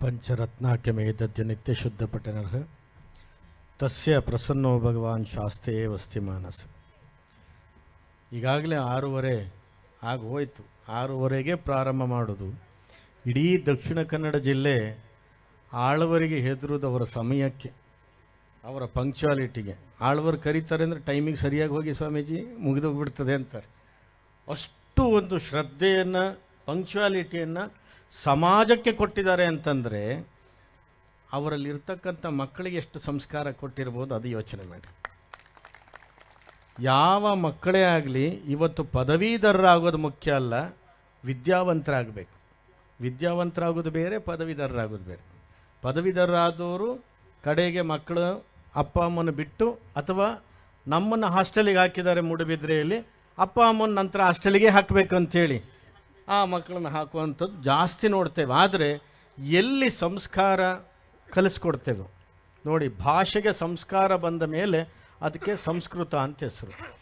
ಪಂಚರತ್ನಾಕ್ಯಮೇತದ್ಯ ನಿತ್ಯ ಶುದ್ಧ ಪಠನರ್ಹ. ತಸ್ಯ ಪ್ರಸನ್ನೋ ಭಗವಾನ್ ಶಾಸ್ತ್ರೇ ವಸ್ತಿ ಮಾನಸ. ಈಗಾಗಲೇ ಆರೂವರೆ ಆಗೋಯ್ತು. ಆರೂವರೆಗೆ ಪ್ರಾರಂಭ ಮಾಡೋದು. ಇಡೀ ದಕ್ಷಿಣ ಕನ್ನಡ ಜಿಲ್ಲೆ ಆಳ್ವರಿಗೆ ಅವರ ಸಮಯಕ್ಕೆ, ಅವರ ಪಂಕ್ಚುಯಾಲಿಟಿಗೆ ಆಳ್ವರು ಕರೀತಾರೆ ಅಂದರೆ ಟೈಮಿಗೆ ಸರಿಯಾಗಿ ಹೋಗಿ ಸ್ವಾಮೀಜಿ ಮುಗಿದೋಗ್ಬಿಡ್ತದೆ ಅಂತಾರೆ. ಅಷ್ಟು ಒಂದು ಶ್ರದ್ಧೆಯನ್ನು ಪಂಕ್ಚುಯಾಲಿಟಿಯನ್ನು ಸಮಾಜಕ್ಕೆ ಕೊಟ್ಟಿದ್ದಾರೆ ಅಂತಂದರೆ ಅವರಲ್ಲಿರ್ತಕ್ಕಂಥ ಮಕ್ಕಳಿಗೆ ಎಷ್ಟು ಸಂಸ್ಕಾರ ಕೊಟ್ಟಿರ್ಬೋದು ಅದು ಯೋಚನೆ ಮಾಡಿ. ಯಾವ ಮಕ್ಕಳೇ ಆಗಲಿ, ಇವತ್ತು ಪದವೀಧರರಾಗೋದು ಮುಖ್ಯ ಅಲ್ಲ, ವಿದ್ಯಾವಂತರಾಗಬೇಕು. ವಿದ್ಯಾವಂತರಾಗೋದು ಬೇರೆ, ಪದವೀಧರರಾಗೋದು ಬೇರೆ. ಪದವೀಧರರಾದವರು ಕಡೆಗೆ ಮಕ್ಕಳು ಅಪ್ಪ ಅಮ್ಮನ ಬಿಟ್ಟು ಅಥವಾ ನಮ್ಮನ್ನು ಹಾಸ್ಟೆಲಿಗೆ ಹಾಕಿದ್ದಾರೆ ಮೂಡುಬಿದ್ರೆಯಲ್ಲಿ, ಅಪ್ಪ ಅಮ್ಮನ ನಂತರ ಹಾಸ್ಟೆಲಿಗೆ ಹಾಕಬೇಕು ಅಂಥೇಳಿ ಆ ಮಕ್ಕಳನ್ನು ಹಾಕುವಂಥದ್ದು ಜಾಸ್ತಿ ನೋಡ್ತೇವೆ. ಆದರೆ ಎಲ್ಲಿ ಸಂಸ್ಕಾರ ಕಲಿಸ್ಕೊಡ್ತೇವೆ? ನೋಡಿ, ಭಾಷೆಗೆ ಸಂಸ್ಕಾರ ಬಂದ ಮೇಲೆ ಅದಕ್ಕೆ ಸಂಸ್ಕೃತ ಅಂತ ಹೆಸರು.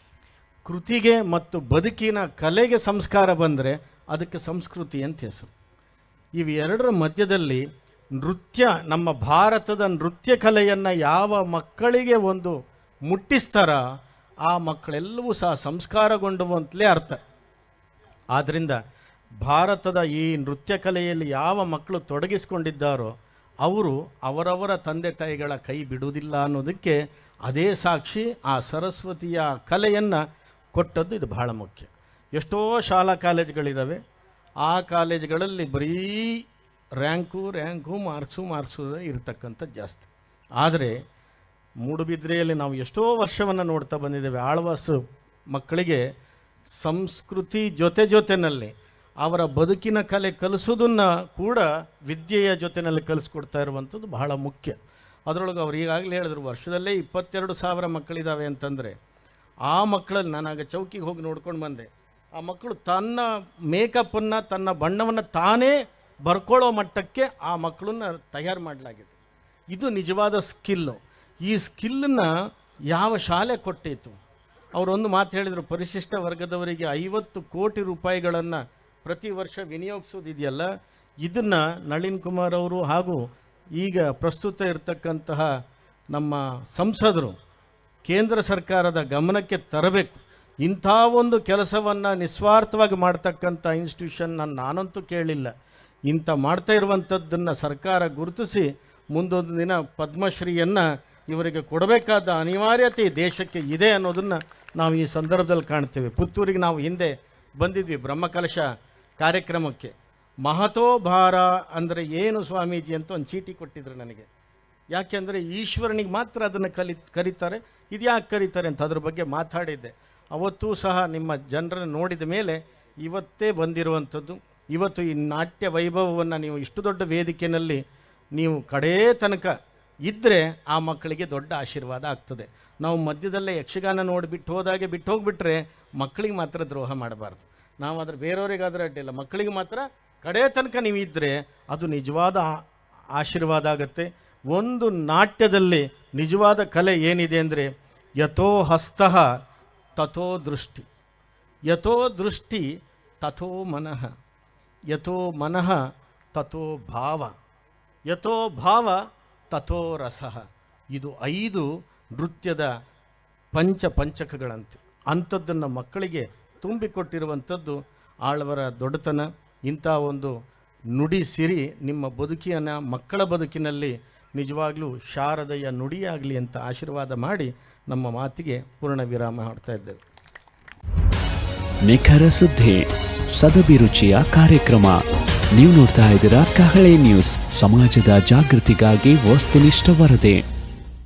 ಕೃತಿಗೆ ಮತ್ತು ಬದುಕಿನ ಕಲೆಗೆ ಸಂಸ್ಕಾರ ಬಂದರೆ ಅದಕ್ಕೆ ಸಂಸ್ಕೃತಿ ಅಂತ ಹೆಸರು. ಇವೆರಡರ ಮಧ್ಯದಲ್ಲಿ ನೃತ್ಯ, ನಮ್ಮ ಭಾರತದ ನೃತ್ಯ ಕಲೆಯನ್ನು ಯಾವ ಮಕ್ಕಳಿಗೆ ಒಂದು ಮುಟ್ಟಿಸ್ತಾರ, ಆ ಮಕ್ಕಳೆಲ್ಲವೂ ಸಹ ಸಂಸ್ಕಾರಗೊಂಡವು ಅಂತಲೇ ಅರ್ಥ. ಆದ್ದರಿಂದ ಭಾರತದ ಈ ನೃತ್ಯ ಕಲೆಯಲ್ಲಿ ಯಾವ ಮಕ್ಕಳು ತೊಡಗಿಸಿಕೊಂಡಿದ್ದಾರೋ ಅವರು ಅವರವರ ತಂದೆ ತಾಯಿಗಳ ಕೈ ಬಿಡುವುದಿಲ್ಲ ಅನ್ನೋದಕ್ಕೆ ಅದೇ ಸಾಕ್ಷಿ ಆ ಸರಸ್ವತಿಯ ಕಲೆಯನ್ನು ಕೊಟ್ಟದ್ದು ಇದು ಬಹಳ ಮುಖ್ಯ. ಎಷ್ಟೋ ಶಾಲಾ ಕಾಲೇಜುಗಳಿದ್ದಾವೆ ಆ ಕಾಲೇಜುಗಳಲ್ಲಿ ಬರೀ ರ್ಯಾಂಕು ರ್ಯಾಂಕು, ಮಾರ್ಕ್ಸು ಮಾರ್ಕ್ಸು ಇರತಕ್ಕಂಥದ್ದು ಜಾಸ್ತಿ. ಆದರೆ ಮೂಡುಬಿದ್ರೆಯಲ್ಲಿ ನಾವು ಎಷ್ಟೋ ವರ್ಷವನ್ನು ನೋಡ್ತಾ ಬಂದಿದ್ದೇವೆ. ಆಳ್ವಾಸು ಮಕ್ಕಳಿಗೆ ಸಂಸ್ಕೃತಿ ಜೊತೆ ಜೊತೆಯಲ್ಲಿ ಅವರ ಬದುಕಿನ ಕಲೆ ಕಲಿಸೋದನ್ನು ಕೂಡ ವಿದ್ಯೆಯ ಜೊತೆಯಲ್ಲಿ ಕಲಿಸ್ಕೊಡ್ತಾ ಇರುವಂಥದ್ದು ಬಹಳ ಮುಖ್ಯ. ಅದರೊಳಗೆ ಅವ್ರು ಈಗಾಗಲೇ ಹೇಳಿದ್ರು, ವರ್ಷದಲ್ಲೇ ಇಪ್ಪತ್ತೆರಡು ಸಾವಿರ ಮಕ್ಕಳಿದ್ದಾವೆ ಅಂತಂದರೆ ಆ ಮಕ್ಕಳಲ್ಲಿ ನಾನಾಗ ಚೌಕಿಗೆ ಹೋಗಿ ನೋಡ್ಕೊಂಡು ಬಂದೆ. ಆ ಮಕ್ಕಳು ತನ್ನ ಮೇಕಪ್ಪನ್ನು, ತನ್ನ ಬಣ್ಣವನ್ನು ತಾನೇ ಬರ್ಕೊಳ್ಳೋ ಮಟ್ಟಕ್ಕೆ ಆ ಮಕ್ಕಳನ್ನ ತಯಾರು ಮಾಡಲಾಗಿದೆ. ಇದು ನಿಜವಾದ ಸ್ಕಿಲ್ಲು. ಈ ಸ್ಕಿಲ್ಲನ್ನು ಯಾವ ಶಾಲೆ ಕೊಟ್ಟಿತ್ತು ಅವರೊಂದು ಮಾತು ಹೇಳಿದರು, ಪರಿಶಿಷ್ಟ ವರ್ಗದವರಿಗೆ ಐವತ್ತು ಕೋಟಿ ರೂಪಾಯಿಗಳನ್ನು ಪ್ರತಿ ವರ್ಷ ವಿನಿಯೋಗಿಸೋದಿದೆಯಲ್ಲ, ಇದನ್ನು ನಳಿನ್ ಕುಮಾರ್ ಅವರು ಹಾಗೂ ಈಗ ಪ್ರಸ್ತುತ ಇರತಕ್ಕಂತಹ ನಮ್ಮ ಸಂಸದರು ಕೇಂದ್ರ ಸರ್ಕಾರದ ಗಮನಕ್ಕೆ ತರಬೇಕು. ಇಂಥ ಒಂದು ಕೆಲಸವನ್ನು ನಿಸ್ವಾರ್ಥವಾಗಿ ಮಾಡ್ತಕ್ಕಂಥ ಇನ್ಸ್ಟಿಟ್ಯೂಷನ್ ನಾನು ನಾನಂತೂ ಕೇಳಿಲ್ಲ. ಇಂಥ ಮಾಡ್ತಾ ಇರುವಂಥದ್ದನ್ನು ಸರ್ಕಾರ ಗುರುತಿಸಿ ಮುಂದೊಂದು ದಿನ ಪದ್ಮಶ್ರೀಯನ್ನು ಇವರಿಗೆ ಕೊಡಬೇಕಾದ ಅನಿವಾರ್ಯತೆ ದೇಶಕ್ಕೆ ಇದೆ ಅನ್ನೋದನ್ನು ನಾವು ಈ ಸಂದರ್ಭದಲ್ಲಿ ಕಾಣ್ತೇವೆ. ಪುತ್ತೂರಿಗೆ ನಾವು ಹಿಂದೆ ಬಂದಿದ್ವಿ. ಬ್ರಹ್ಮಕಲಶ ಕಾರ್ಯಕ್ರಮಕ್ಕೆ. ಮಹತೋಭಾರ ಅಂದರೆ ಏನು ಸ್ವಾಮೀಜಿ ಅಂತ ಒಂದು ಚೀಟಿ ಕೊಟ್ಟಿದ್ರು ನನಗೆ. ಯಾಕೆಂದರೆ ಈಶ್ವರನಿಗೆ ಮಾತ್ರ ಅದನ್ನು ಕಲಿ, ಕರೀತಾರೆ. ಇದು ಯಾಕೆ ಕರೀತಾರೆ ಅಂತ ಅದ್ರ ಬಗ್ಗೆ ಮಾತಾಡಿದ್ದೆ. ಅವತ್ತೂ ಸಹ ನಿಮ್ಮ ಜನರನ್ನು ನೋಡಿದ ಮೇಲೆ ಇವತ್ತೇ ಬಂದಿರುವಂಥದ್ದು. ಇವತ್ತು ಈ ನಾಟ್ಯ ವೈಭವವನ್ನು ನೀವು ಇಷ್ಟು ದೊಡ್ಡ ವೇದಿಕೆಯಲ್ಲಿ ನೀವು ಕಡೇ ತನಕ ಇದ್ದರೆ ಆ ಮಕ್ಕಳಿಗೆ ದೊಡ್ಡ ಆಶೀರ್ವಾದ ಆಗ್ತದೆ. ನಾವು ಮಧ್ಯದಲ್ಲೇ ಯಕ್ಷಗಾನ ನೋಡಿ ಬಿಟ್ಟು ಹೋದಾಗೆ ಬಿಟ್ಟು ಹೋಗಿಬಿಟ್ರೆ ಮಕ್ಕಳಿಗೆ ಮಾತ್ರ ದ್ರೋಹ ಮಾಡಬಾರ್ದು. ನಾವು ಅದ್ರ ಬೇರೆಯವರಿಗಾದರೆ ಅಡ್ಡಿಲ್ಲ ಮಕ್ಕಳಿಗೆ ಮಾತ್ರ ಕಡೆ ತನಕ ನೀವು ಇದ್ದರೆ ಅದು ನಿಜವಾದ ಆಶೀರ್ವಾದ ಆಗುತ್ತೆ. ಒಂದು ನಾಟ್ಯದಲ್ಲಿ ನಿಜವಾದ ಕಲೆ ಏನಿದೆ ಅಂದರೆ ಯಥೋ ಹಸ್ತಃ ತಥೋ ದೃಷ್ಟಿ. ಯಥೋ ದೃಷ್ಟಿ ತಥೋ ಮನಃ. ಯಥೋ ಮನಃ ತಥೋ ಭಾವ. ಯಥೋ ಭಾವ ತಥೋ ರಸ. ಇದು ಐದು ನೃತ್ಯದ ಪಂಚ ಪಂಚಕಗಳಂತೆ. ಅಂಥದ್ದನ್ನು ಮಕ್ಕಳಿಗೆ ತುಂಬಿಕೊಟ್ಟಿರುವಂಥದ್ದು ಆಳ್ವರ ದೊಡ್ಡತನ. ಇಂಥ ಒಂದು ನುಡಿ ಸಿರಿ ನಿಮ್ಮ ಬದುಕಿಯನ್ನು ಮಕ್ಕಳ ಬದುಕಿನಲ್ಲಿ ನಿಜವಾಗ್ಲೂ ಶಾರದೆಯ ನುಡಿಯಾಗಲಿ ಅಂತ ಆಶೀರ್ವಾದ ಮಾಡಿ ನಮ್ಮ ಮಾತಿಗೆ ಪೂರ್ಣ ವಿರಾಮ ಮಾಡ್ತಾ ಇದ್ದೇವೆ. ನಿಖರ ಸುದ್ದಿ ಸದಭಿರುಚಿಯ ಕಾರ್ಯಕ್ರಮ. ನೀವು ನೋಡ್ತಾ ಇದ್ದೀರಾ ಕಹಳೆ ನ್ಯೂಸ್. ಸಮಾಜದ ಜಾಗೃತಿಗಾಗಿ ವಸ್ತುನಿಷ್ಠ ವರದಿ.